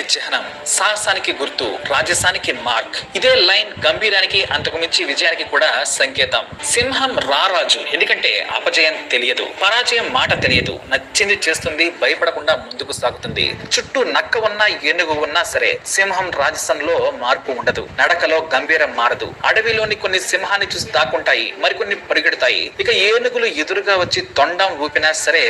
ధైర్యానికి చిహ్నం సాహసానికి గుర్తు రాజసానికి మార్క్. ఇదే లైన్ గంభీరానికి అంతకుమించి విజయానికి కూడా సంకేతం. సింహం రారాజు ఎందుకంటే అపజయం తెలియదు పరాజయం మాట తెలియదు. నచ్చింది చేస్తుంది భయపడకుండా ముందుకు సాగుతుంది. చుట్టూ నక్క ఉన్నా ఏనుగు ఉన్నా సరే సింహం రాజసంలో మార్పు ఉండదు. నడకలో గంభీరం మారదు. అడవిలోని కొన్ని సింహాన్ని చూసి దాక్కుంటాయి మరికొన్ని పరిగెడతాయి. ఇక ఏనుగులు ఎదురుగా వచ్చి తొండం ఊపినా సరే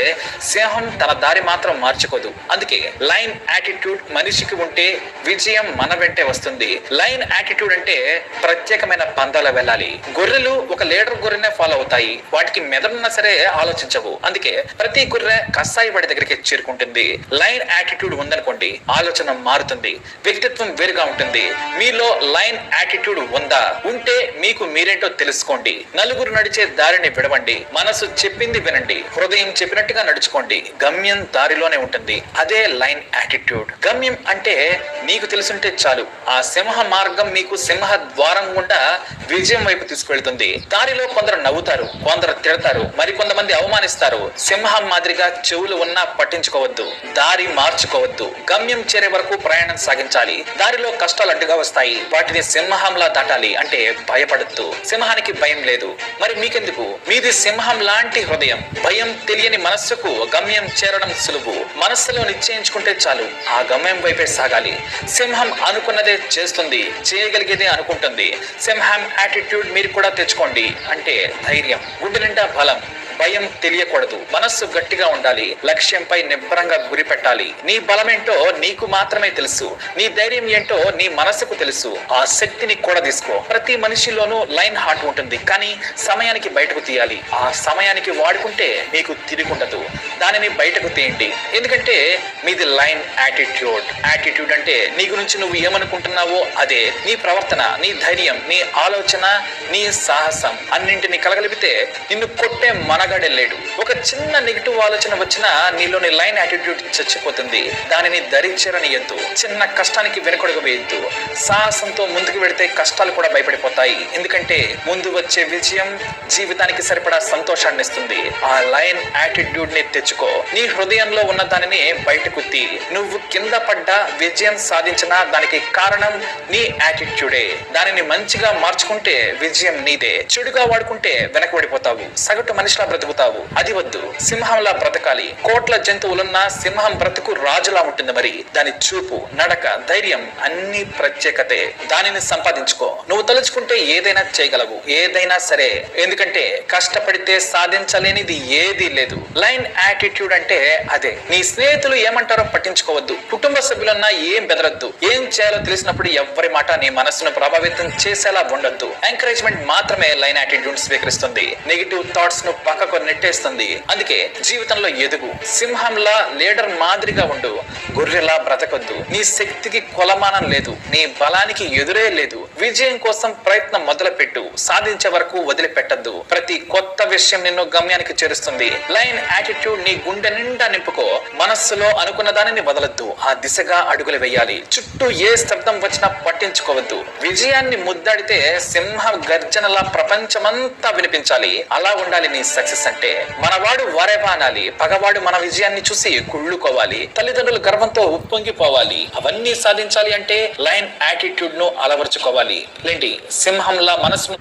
సింహం తన దారి మాత్రం మార్చుకోదు. అందుకే లైన్ యాటిట్యూడ్ మనిషికి ఉంటే విజయం మన వెంటే వస్తుంది. లైన్ యాటిట్యూడ్ అంటే ప్రత్యేకమైన పందాల వెళ్ళాలి. గొర్రెలు ఒక లీడర్ గొర్రెనే ఫాలో అవుతాయి. వాటికి మెదడున్నా సరే ఆలోచించవు. అందుకే ప్రతి గొర్రె కసాయి వాడి దగ్గరికి చేరుకుంటుంది. లైన్ యాటిట్యూడ్ ఉందనుకోండి ఆలోచన మారుతుంది. వ్యక్తిత్వం వేరుగా ఉంటుంది. మీలో లైన్ యాటిట్యూడ్ ఉందా? ఉంటే మీకు మీరేంటో తెలుసుకోండి. నలుగురు నడిచే దారిని విడవండి. మనసు చెప్పింది వినండి. హృదయం చెప్పినట్టుగా నడుచుకోండి. గమ్యం దారిలోనే ఉంటుంది. అదే లైన్ యాటిట్యూడ్. గమ్యం అంటే నీకు తెలుసుంటే చాలు. ఆ సింహ మార్గం మీకు సింహ ద్వారం గుండా విజయం వైపు తీసుకువెళ్తుంది దారిలో కొందరు నవ్వుతారు కొందరు తిడతారు మరి కొంతమంది అవమానిస్తారు. సింహం మాదిరిగా చెవులు ఉన్నా పట్టించుకోవద్దు దారి మార్చుకోవద్దు. గమ్యం చేరే వరకు ప్రయాణం సాగించాలి. దారిలో కష్టాలు అడ్డుగా వస్తాయి. వాటిని సింహంలా దాటాలి అంటే భయపడద్దు. సింహానికి భయం లేదు. మరి మీకెందుకు? మీది సింహం లాంటి హృదయం. భయం తెలియని మనస్సుకు గమ్యం చేరడం సులువు. మనస్సులో నిశ్చయించుకుంటే చాలు. ఆ గమ్యం వైపే సాగాలి. సింహం అనుకున్నదే చేస్తుంది చేయగలిగేదే అనుకుంటుంది. సింహం యాటిట్యూడ్ మీరు కూడా తెచ్చుకోండి అంటే ధైర్యం గుండె నిండా బలం. భయం తెలియకూడదు. మనస్సు గట్టిగా ఉండాలి. లక్ష్యంపై నిబ్బరంగా గురి పెట్టాలి. నీ బలమేంటో నీకు మాత్రమే తెలుసు. నీ ధైర్యం ఏంటో నీ మనసుకు తెలుసు. ఆ శక్తిని కూడా తీసుకో. ప్రతి మనిషిలోనూ లైన్ హార్ట్ ఉంటుంది. కానీ సమయానికి బయటకు తీయాలి. ఆ సమయానికి వాడుకుంటే మీకు తిరుగుండదు దానిని బయటకు తీయండి. ఎందుకంటే మీది లైన్ యాటిట్యూడ్. యాటిట్యూడ్ అంటే నీ గురించి నువ్వు ఏమనుకుంటున్నావో అదే. నీ ప్రవర్తన నీ ధైర్యం నీ ఆలోచన నీ సాహసం అన్నింటినీ కలగలిపితే నిన్ను కొట్టే మనగాడే ఒక చిన్న నెగిటివ్ ఆలోచన వచ్చినా నీలోని లైన్ యాటిట్యూడ్ చచ్చిపోతుంది. దానిని ధరించరనియద్దు చిన్న కష్టానికి వెనుకొడగ వేయద్దు సాహసంతో ముందుకు వెడితే కష్టాలు కూడా భయపడిపోతాయి. ఎందుకంటే ముందు వచ్చే విజయం జీవితానికి సరిపడా సంతోషాన్ని ఇస్తుంది ఆ లైన్ యాటిట్యూడ్ని తెచ్చుకో. నీ హృదయంలో ఉన్న దానిని బయటకు తీ. నువ్వు కింద పడ్డా విజయం సాధించినా దానికి కారణం నీ యాటిట్యూడే దానిని మంచిగా మార్చుకుంటే విజయం నీదే. చెడుగా వాడుకుంటే వెనకబడిపోతావు. సగటు మనిషిలా బ్రతుకుతావు. అది వద్దు. సింహంలా బ్రతకాలి. కోట్ల జంతువులున్నా సింహం బ్రతుకు రాజులా ఉంటుంది మరి. దాని చూపు నడక ధైర్యం అన్ని ప్రత్యేకతే. దానిని సంపాదించుకో. నువ్వు తలుచుకుంటే ఏదైనా చేయగలవు. ఏదైనా సరే. ఎందుకంటే కష్టపడితే సాధించలేనిది ఏదీ లేదు. లైన్ యాటిట్యూడ్ అంటే అదే. నీ స్నేహితులు ఏమంటారో పట్టించుకోవద్దు. కుటుంబ సభ్యులన్నా ఏం బెదరద్దు. ఏం చేయాలో తెలిసినప్పుడు ఎవ్వరి మాట నీ మనసును ప్రభావితం చేసేలా ఉండొద్దు. ఎంకరేజ్మెంట్ మాత్రమే లైన్ యాటిట్యూడ్ స్వీకరిస్తుంది. నెగిటివ్ థాట్స్ను పక్కకు నెట్టేస్తుంది. అందుకే జీవితంలో ఎదుగు. సింహంలా లీడర్ మాదిరిగా ఉండు. గొర్రెలా బ్రతకొద్దు. నీ శక్తికి కొలమానం లేదు. నీ బలానికి ఎదురే లేదు. విజయం కోసం ప్రయత్నం మొదలుపెట్టు. సాధించే వరకు వదిలిపెట్టద్దు. ప్రతి కొత్త విషయం నిన్ను గమ్యానికి చేరుస్తుంది. లైన్ యాటిట్యూడ్ నీ గుండె నిండా నింపుకో. మనస్సులో అనుకున్న దానిని వదలద్దు. ఆ దిశగా అడుగులు వేయాలి. చుట్టూ ఏ శబ్దం వచ్చినా పట్టించుకోవద్దు. విజయాన్ని ముద్దాడితే సింహ గర్జనలా ప్రపంచమంతా వినిపించాలి. అలా ఉండాలి నీ సక్సెస్ అంటే మనవాడు వారేవా పగవాడు మన విజయాన్ని చూసి కుళ్ళుకోవాలి తల్లిదండ్రులు గర్వంతో ఉప్పొంగిపోవాలి అవన్నీ సాధించాలి అంటే లైన్ యాటిట్యూడ్ను అలవరుచుకోవాలి. లేండి సింహంలా మనసు